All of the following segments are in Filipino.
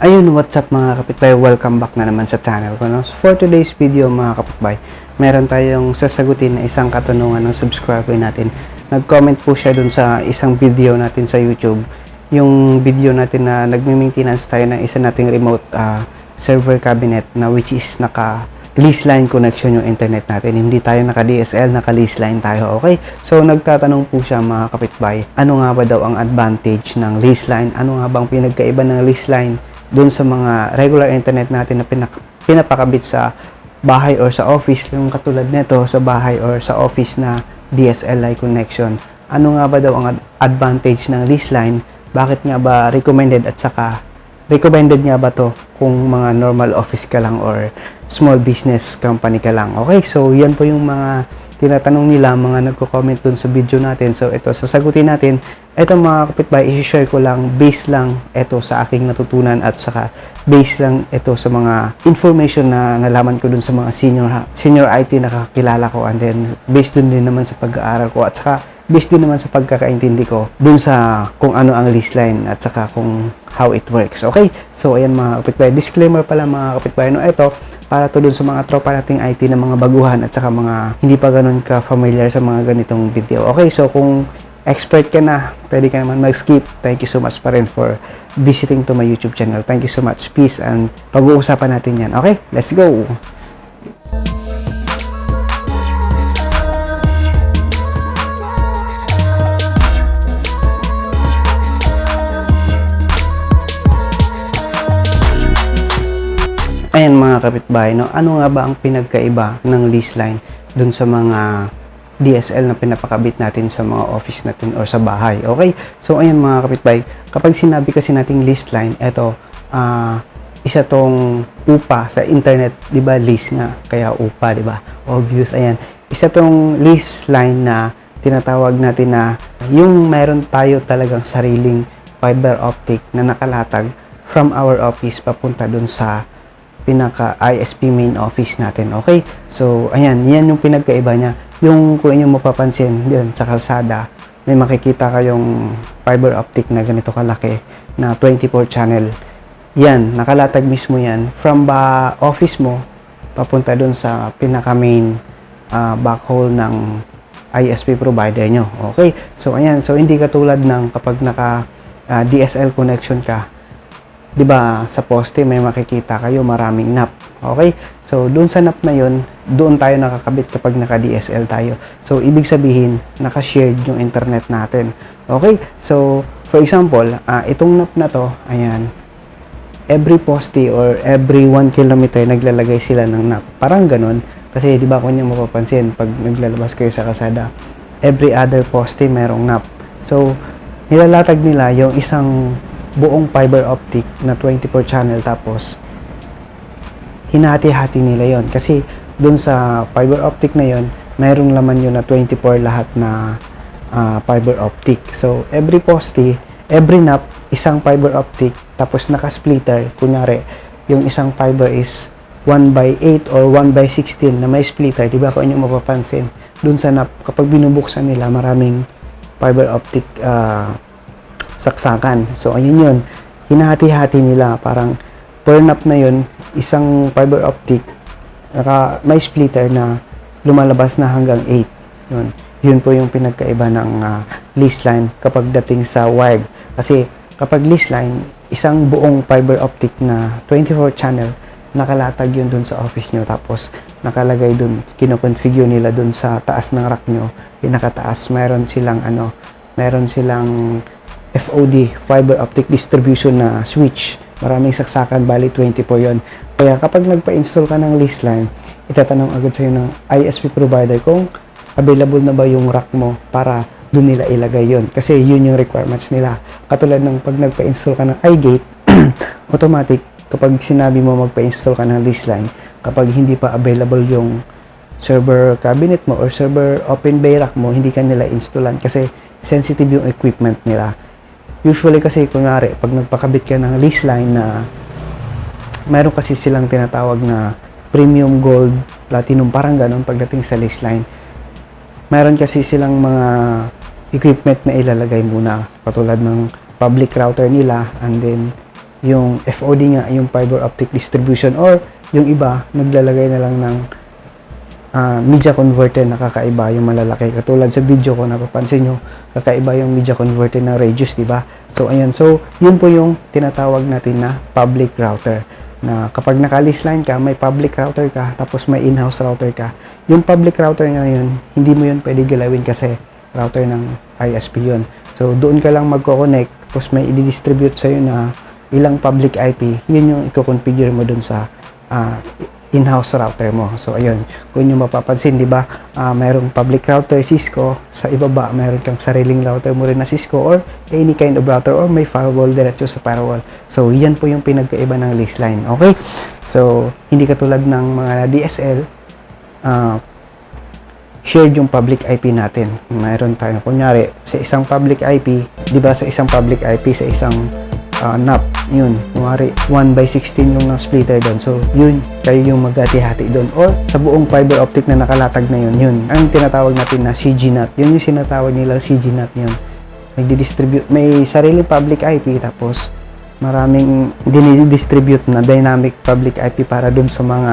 Ayun, what's up mga kapitbahay? Welcome back na naman sa channel ko. No? So, for today's video mga kapitbahay, meron tayong sasagutin na isang katanungan ng subscriber natin. Nag-comment po siya dun sa isang video natin sa YouTube. Yung video natin na nagme-maintenance tayo ng isa nating remote ah, server cabinet na which is naka lease line connection yung internet natin. Hindi tayo naka DSL, naka lease line tayo. Okay? So, nagtatanong po siya mga kapitbahay, ano nga ba daw ang advantage ng lease line? Ano nga bang pinagkaiba ng lease line dun sa mga regular internet natin na pinak- pinapakabit sa bahay or sa office, yung katulad nito sa bahay or sa office na DSLI connection. Ano nga ba daw ang ad- advantage ng lease line? Bakit nga ba recommended at saka recommended nga ba to kung mga normal office ka lang or small business company ka lang? Okay, so yan po yung mga tinatanong nila, mga nagko-comment dun sa video natin. So ito, sasagutin natin. Ito mga kapitbahay, isi-share ko lang, base lang ito sa aking natutunan at saka base lang ito sa mga information na nalaman ko dun sa mga senior senior IT na kakilala ko and then based dun din naman sa pag-aaral ko at saka based din naman sa pagkakaintindi ko dun sa kung ano ang list line at saka kung how it works. Okay? So ayan mga kapitbahay, disclaimer pala mga kapitbahay. No, ito para to dun sa mga tropa nating IT na mga baguhan at saka mga hindi pa ganun ka familiar sa mga ganitong video. Okay, so kung expert ka na, pwede ka naman mag-skip. Thank you so much pa rin for visiting to my YouTube channel. Thank you so much. Peace and pag-uusapan natin yan. Okay, let's go! Ayan mga kapitbahay, no? ano nga ba ang pinagkaiba ng lease line dun sa mga DSL na pinapakabit natin sa mga office natin or sa bahay. Okay? So, ayan mga kapitbahay, kapag sinabi kasi nating lease line, eto, ah, isa tong upa sa internet, di ba, lease nga, kaya upa, di ba? Obvious, ayan. Isa tong lease line na tinatawag natin na yung meron tayo talagang sariling fiber optic na nakalatag from our office papunta dun sa pinaka ISP main office natin. Okay? So, ayan, yan yung pinagkaiba niya. Yung kung inyo mapapansin, yun, sa kalsada, may makikita kayong fiber optic na ganito kalaki na 24 channel. Yan, nakalatag mismo yan from ba office mo papunta dun sa pinaka main ah, backhaul ng ISP provider nyo. Okay? So, ayan. So, hindi katulad ng kapag naka ah, DSL connection ka, 'di ba, sa poste may makikita kayo maraming NAP. Okay? So, doon sa NAP na 'yon, doon tayo nakakabit kapag naka DSL tayo. So, ibig sabihin, naka-shared yung internet natin. Okay? So, for example, ah, itong NAP na 'to, ayan, every poste or every 1 kilometer naglalagay sila ng NAP. Parang ganun. Kasi 'di ba kung niyo mapapansin pag naglalabas kayo sa kasada, every other poste merong NAP. So, nilalatag nila yung isang buong fiber optic na 24 channel tapos hinati-hati nila yon kasi dun sa fiber optic na yon mayroong laman yun na 24 lahat na ah, fiber optic. So every poste every nap isang fiber optic tapos naka-splitter. Kunyari yung isang fiber is 1 by 8 or 1 by 16 na may splitter di ba? Kung inyo mapapansin dun sa nap kapag binubuksan nila maraming fiber optic ah, saksakan. So, ayun yun. Hinahati-hati nila. Parang per nap na yun, isang fiber optic, naka, may splitter na lumalabas na hanggang 8. Yun. Yun po yung pinagkaiba ng ah, lease line kapag dating sa wired. Kasi kapag lease line, isang buong fiber optic na 24 channel, nakalatag yun dun sa office nyo. Tapos, nakalagay dun, kinoconfigure nila dun sa taas ng rack nyo. Pinakataas, meron silang ano, meron silang FOD, fiber optic distribution na switch. Maraming saksakan, bali 20 po yon. Kaya kapag nagpa-install ka ng lease line, itatanong agad sa'yo ng ISP provider kung available na ba yung rack mo para doon nila ilagay yon Kasi yun yung requirements nila. Katulad ng pag nagpa-install ka ng iGate, automatic, kapag sinabi mo magpa-install ka ng lease line, kapag hindi pa available yung server cabinet mo or server open bay rack mo, hindi ka nila installan kasi sensitive yung equipment nila. Usually kasi, kunwari, pag nagpakabit ka ng lease line na meron kasi silang tinatawag na premium gold, platinum, parang ganun pagdating sa lease line. Meron kasi silang mga equipment na ilalagay muna, katulad ng public router nila, and then yung FOD nga, yung fiber optic distribution or yung iba, naglalagay na lang ng ah, media converter na kakaiba yung malalaki. Katulad sa video ko, napapansin nyo, kakaiba yung media converter ng Regius, di ba? So, ayan. So, yun po yung tinatawag natin na public router. Na kapag naka-list line ka, may public router ka, tapos may in-house router ka. Yung public router na yun, hindi mo yun pwede galawin kasi router ng ISP yun. So, doon ka lang magko-connect, tapos may i-distribute sa'yo na ilang public IP, yun yung i-configure mo dun sa ah, in-house router mo. So, ayun. Kung nyo mapapansin, di ba, ah, mayroong public router Cisco, sa ibaba, mayroon kang sariling router mo rin na Cisco or any kind of router or may firewall diretso sa firewall. So, yan po yung pinagkaiba ng list line. Okay? So, hindi katulad ng mga DSL, ah, shared yung public IP natin. Mayroon tayo, kunyari, sa isang public IP, di ba sa isang public IP, sa isang ah, NAP, yun, kunyari, 1 by 16 yung ng splitter doon. So, yun, kayo yung maghati-hati doon. Or, sa buong fiber optic na nakalatag na yun, yun, ang tinatawag natin na CG NAT. Yun yung sinatawag nilang CG NAT yun. Nagdi-distribute, may sariling public IP, tapos, maraming dinidistribute na dynamic public IP para dun sa mga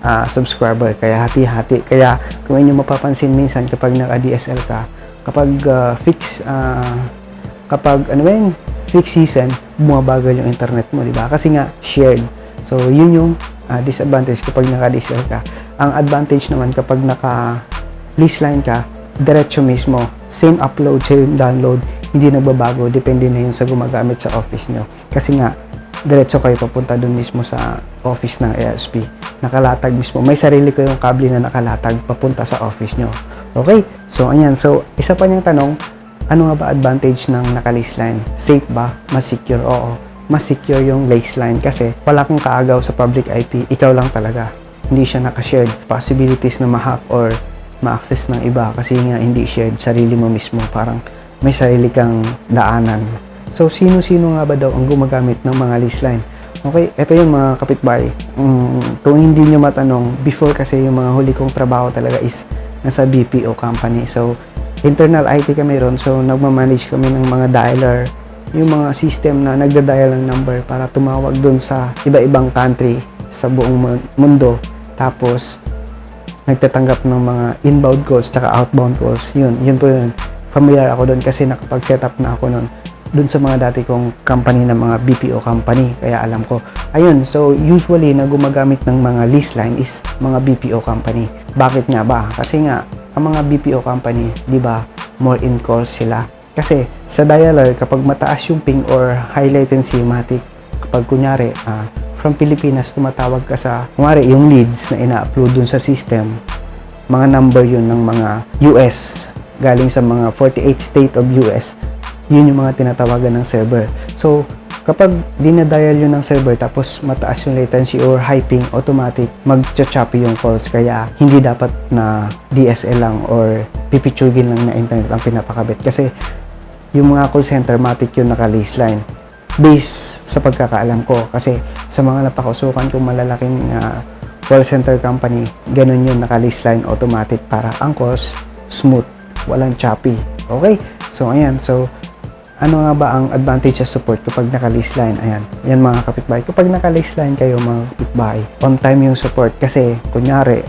ah, subscriber. Kaya hati-hati. Kaya kung inyo mapapansin minsan kapag naka-DSL ka, kapag ah, fix ah, kapag ano ba yun, fix season, bumabagal yung internet mo, di ba? Kasi nga shared. So, yun yung ah, disadvantage kapag naka-DSL ka. Ang advantage naman kapag naka list line ka, diretso mismo, same upload, same download, hindi nagbabago, depende na yun sa gumagamit sa office nyo. Kasi nga, diretso kayo papunta dun mismo sa office ng ASP. Nakalatag mismo. May sarili ko yung kable na nakalatag papunta sa office nyo. Okay? So, ayan. So, isa pa niyang tanong, ano nga ba advantage ng naka-list line? Safe ba? Mas secure? Oo. Mas secure yung list line kasi wala kang kaagaw sa public IP. Ikaw lang talaga. Hindi siya naka-shared. Possibilities na ma-hack or ma-access ng iba kasi nga hindi shared. Sarili mo mismo. Parang may sarili kang daanan. So, sino-sino nga ba daw ang gumagamit ng mga list line? Okay, ito yung mga kapitbahay. Mm, kung hindi nyo matanong, before kasi yung mga huli kong trabaho talaga is nasa BPO company. So, internal IT kami ron. So, nagmamanage kami ng mga dialer, yung mga system na nagda-dial ng number para tumawag dun sa iba-ibang country sa buong mu- mundo. Tapos, nagtatanggap ng mga inbound calls tsaka outbound calls. Yun, yun po yun. Familiar ako doon kasi nakapag-set up na ako noon doon sa mga dati kong company ng mga BPO company. Kaya alam ko. Ayun, so usually na gumagamit ng mga list line is mga BPO company. Bakit nga ba? Kasi nga, ang mga BPO company, di ba, more in calls sila. Kasi sa dialer, kapag mataas yung ping or high latency matic, kapag kunyari, ah, from Pilipinas, tumatawag ka sa, kunyari, yung leads na ina-upload dun sa system, mga number yun ng mga US, galing sa mga 48 state of US, yun yung mga tinatawagan ng server. So, kapag dinadial yun ng server tapos mataas yung latency or high ping, automatic mag-choppy yung calls. Kaya hindi dapat na DSL lang or pipitsugin lang na internet ang pinapakabit. Kasi yung mga call center, matic yung naka-list line. Based sa pagkakaalam ko. Kasi sa mga napakausukan kong malalaking ah, call center company, ganun yung naka-list line automatic para ang calls smooth, walang choppy. Okay? So, ayan. So, ano nga ba ang advantage sa support kapag naka-list line? Ayan, yan mga kapitbahay. Kapag naka-list line kayo mga kapitbahay, on time yung support kasi kunyari,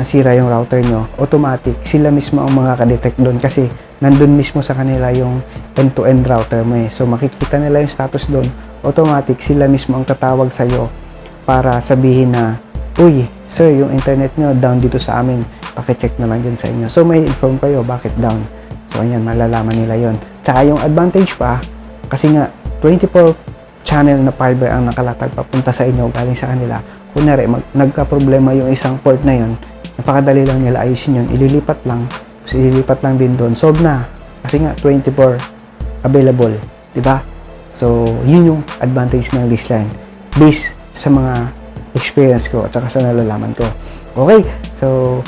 nasira yung router nyo, automatic, sila mismo ang makaka-detect doon kasi nandun mismo sa kanila yung end-to-end router mo eh. So makikita nila yung status doon, automatic, sila mismo ang tatawag sa'yo para sabihin na, Uy, sir, yung internet nyo down dito sa amin, pakicheck na lang dyan sa inyo. So may inform kayo bakit down. So ayan, malalaman nila yon. Tsaka yung advantage pa, kasi nga 24 channel na fiber ang nakalatag papunta sa inyo galing sa kanila. Kunyari, mag, nagka-problema yung isang port na yon, napakadali lang nila ayusin yun. Ililipat lang, tapos ililipat lang din doon. Solve na. Kasi nga, 24 available. ba? So, yun yung advantage ng list line. Based sa mga experience ko at saka sa nalalaman ko. Okay? So,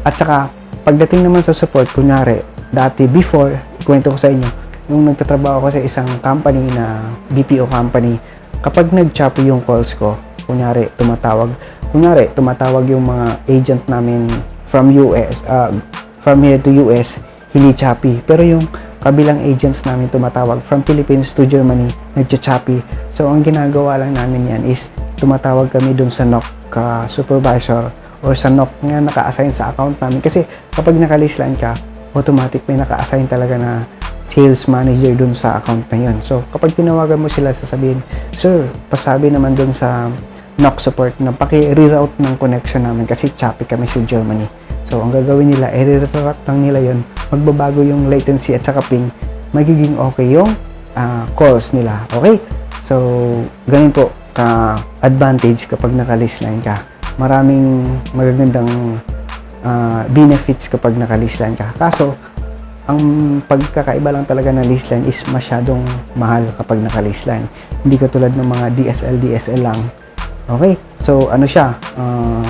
at saka, pagdating naman sa support, kunyari, dati before, ikwento ko sa inyo, nung nagtatrabaho ko sa isang company na BPO company, kapag nag-choppy yung calls ko, kunyari, tumatawag, kunyari, tumatawag yung mga agent namin from US, uh, from here to US, hindi choppy. Pero yung kabilang agents namin tumatawag from Philippines to Germany, nagcha-choppy. So, ang ginagawa lang namin yan is tumatawag kami dun sa NOC ka supervisor or sa NOC nga naka-assign sa account namin. Kasi kapag nakalislan ka, automatic may naka-assign talaga na sales manager dun sa account na yun. So, kapag tinawagan mo sila, sasabihin, Sir, pasabi naman dun sa NOC support na paki-reroute ng connection namin kasi choppy kami sa Germany. So, ang gagawin nila, i-reroute lang nila yun. Magbabago yung latency at saka ping, magiging okay yung ah, calls nila. Okay? So, ganun po ka-advantage kapag naka-listline ka. Maraming magagandang ah, benefits kapag naka-listline ka. Kaso, ang pagkakaiba lang talaga ng listline is masyadong mahal kapag naka-listline. Hindi katulad ng mga DSL, DSL lang. Okay? So, ano siya? Ah,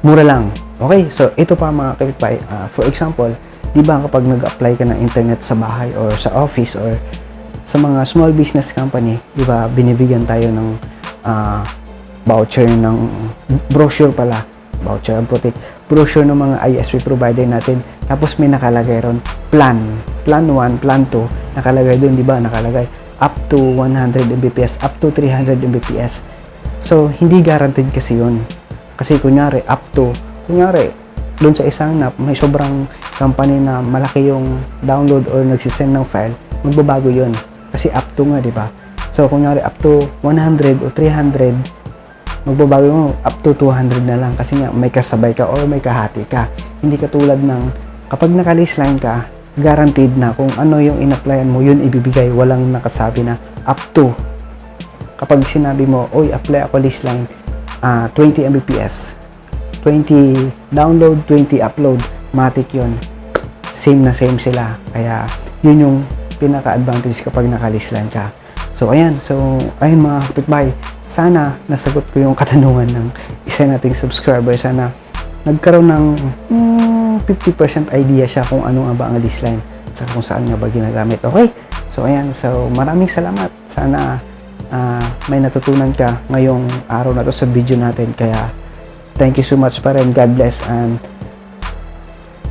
mura lang. Okay? So, ito pa mga kapitbahay. Ah, for example, di ba kapag nag-apply ka ng internet sa bahay or sa office or sa mga small business company, di ba, binibigyan tayo ng ah, voucher ng brochure pala. Voucher ang putik. Brochure ng mga ISP provider natin. Tapos may nakalagay ron plan. Plan 1, plan 2. Nakalagay doon, di ba? Nakalagay up to 100 Mbps, up to 300 Mbps. So, hindi guaranteed kasi yun. Kasi kunyari, up to, kunyari, doon sa isang NAP, may sobrang company na malaki yung download or nagsisend ng file, magbabago yun. Kasi up to nga, di ba? So, kunyari, up to 100 o 300, magbabago mo up to 200 na lang kasi nga may kasabay ka or may kahati ka. Hindi katulad ng kapag naka-listline ka, guaranteed na kung ano yung in-applyan mo, yun ibibigay. Walang nakasabi na up to. Kapag sinabi mo, oy, apply ako listline, ah 20 Mbps, 20 download, 20 upload, matic yun. Same na same sila. Kaya, yun yung pinaka-advantage kapag naka-listline ka. So, ayan. So, ayun mga kapitbahay. Sana nasagot ko yung katanungan ng isa nating subscriber. Sana nagkaroon ng mm, 50% idea siya kung ano nga ba ang listline at kung saan nga ba ginagamit. Okay? So, ayan. So, maraming salamat. Sana ah, may natutunan ka ngayong araw na to sa video natin. Kaya, thank you so much pa rin. God bless and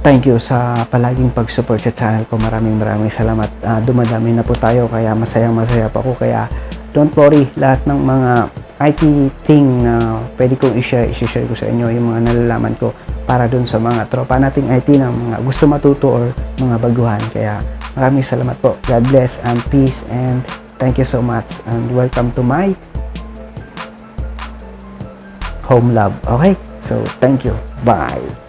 thank you sa palaging pag-support sa channel ko. Maraming maraming salamat. Ah, dumadami na po tayo kaya masayang masaya pa ako. Kaya don't worry, lahat ng mga IT thing na pwede kong i-share, i-share ko sa inyo yung mga nalalaman ko para dun sa mga tropa nating IT na mga gusto matuto or mga baguhan. Kaya maraming salamat po. God bless and peace and thank you so much and welcome to my home love. Okay? So, thank you. Bye.